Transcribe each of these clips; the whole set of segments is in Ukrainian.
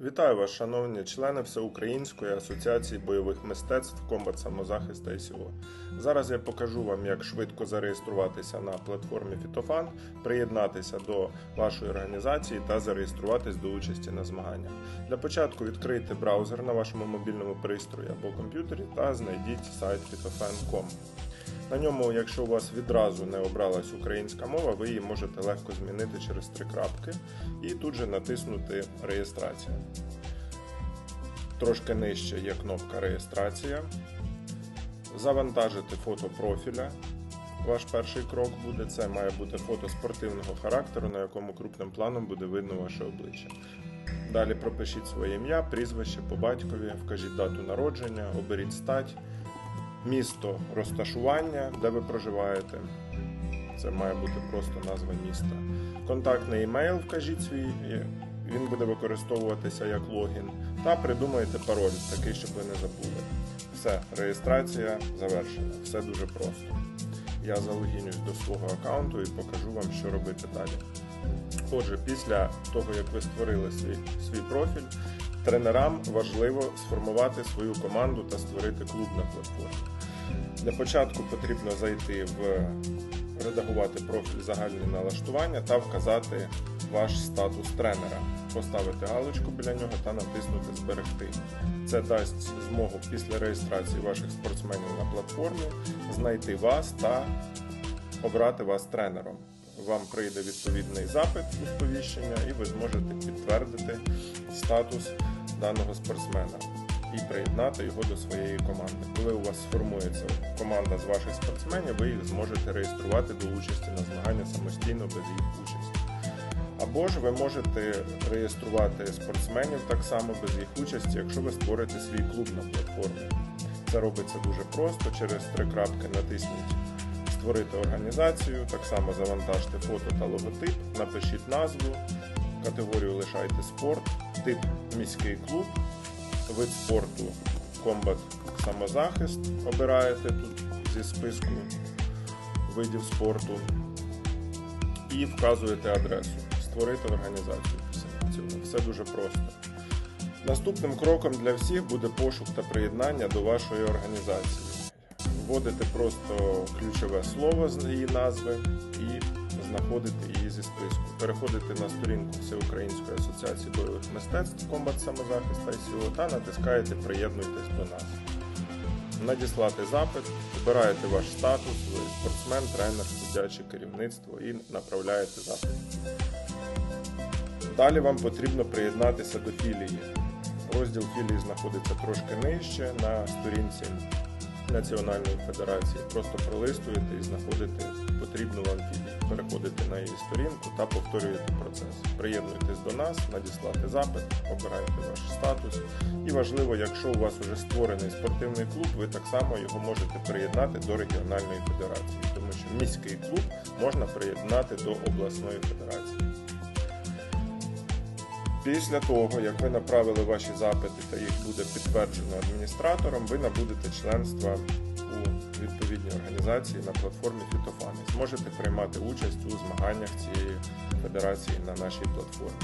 Вітаю вас, шановні члени Всеукраїнської асоціації бойових мистецтв Комбат Самозахист та СІО. Зараз я покажу вам, як швидко зареєструватися на платформі Фітофан, приєднатися до вашої організації та зареєструватись до участі на змаганнях. Для початку відкрийте браузер на вашому мобільному пристрої або комп'ютері та знайдіть сайт fitofan.com. На ньому, якщо у вас відразу не обралась українська мова, ви її можете легко змінити через три крапки і тут же натиснути Реєстрація. Трошки нижче є кнопка Реєстрація. Завантажити фото профіля. Ваш перший крок буде. Це має бути фото спортивного характеру, на якому крупним планом буде видно ваше обличчя. Далі пропишіть своє ім'я, прізвище по батькові, вкажіть дату народження, оберіть стать місто розташування, де ви проживаєте. Це має бути просто назва міста. Контактний емейл вкажіть свій, він буде використовуватися як логін. Та придумайте пароль, такий, щоб ви не забули. Все, реєстрація завершена. Все дуже просто. Я залогінюсь до свого аккаунту і покажу вам, що робити далі. Отже, після того, як ви створили свій, свій профіль, тренерам важливо сформувати свою команду та створити клуб на платформі. Для початку потрібно зайти в редагувати профіль загальні налаштування та вказати ваш статус тренера, поставити галочку біля нього та натиснути Зберегти. Це дасть змогу після реєстрації ваших спортсменів на платформі знайти вас та обрати вас тренером. Вам прийде відповідний запит у сповіщення, і ви зможете підтвердити статус даного спортсмена і приєднати його до своєї команди. Коли у вас сформується команда з ваших спортсменів, ви їх зможете реєструвати до участі на змагання самостійно без їх участі. Або ж ви можете реєструвати спортсменів так само без їх участі, якщо ви створите свій клуб на платформі. Це робиться дуже просто. Через три крапки натисніть Створити організацію, так само завантажте фото та логотип, напишіть назву, категорію лишайте спорт, тип міський клуб, вид спорту комбат самозахист обираєте тут зі списку видів спорту і вказуєте адресу. Створити організацію після. Все дуже просто. Наступним кроком для всіх буде пошук та приєднання до вашої організації. Вводите просто ключове слово з її назви і знаходите її зі списку. Переходите на сторінку Всеукраїнської асоціації бойових мистецтв Комбат самозахист ICO та натискаєте Приєднуйтесь до нас. Надіслати запит, обираєте ваш статус, ви спортсмен, тренер, суддяче керівництво і направляєте запит. Далі вам потрібно приєднатися до філії. Розділ філії знаходиться трошки нижче на сторінці Національної федерації. Просто пролистуєте і знаходите потрібну вам філію. Переходите на її сторінку та повторюєте процес. Приєднуйтесь до нас, надіслати запит, обирайте ваш статус. І важливо, якщо у вас вже створений спортивний клуб, ви так само його можете приєднати до регіональної федерації, тому що міський клуб можна приєднати до обласної федерації. Після того, як ви направили ваші запити та їх буде підтверджено адміністратором, ви набудете членства у відповідній організації на платформі Фітофани. Зможете приймати участь у змаганнях цієї федерації на нашій платформі.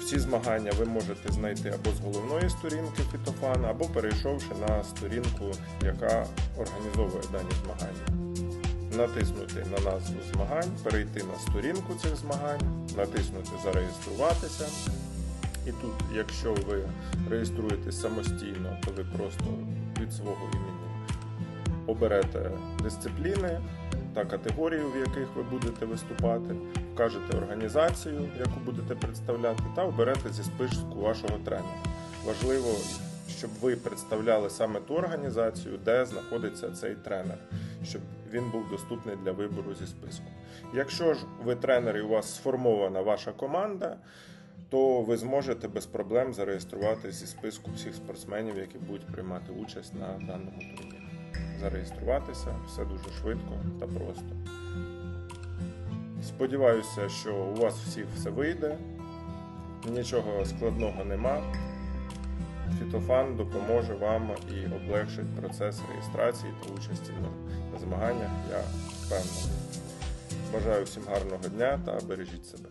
Всі змагання ви можете знайти або з головної сторінки Фітофан, або перейшовши на сторінку, яка організовує дані змагання натиснути на назву змагань, перейти на сторінку цих змагань, натиснути Зареєструватися. І тут, якщо ви реєструєтесь самостійно, то ви просто від свого імені оберете дисципліни та категорію, в яких ви будете виступати, вкажете організацію, яку будете представляти, та оберете зі списку вашого тренера. Важливо, щоб ви представляли саме ту організацію, де знаходиться цей тренер, щоб він був доступний для вибору зі списку. Якщо ж ви тренер і у вас сформована ваша команда, то ви зможете без проблем зареєструвати зі списку всіх спортсменів, які будуть приймати участь на даному турнірі. Зареєструватися все дуже швидко та просто. Сподіваюся, що у вас всіх все вийде, нічого складного нема. Фітофан допоможе вам і облегшить процес реєстрації та участі на змаганнях. Я впевнений. Бажаю всім гарного дня та бережіть себе.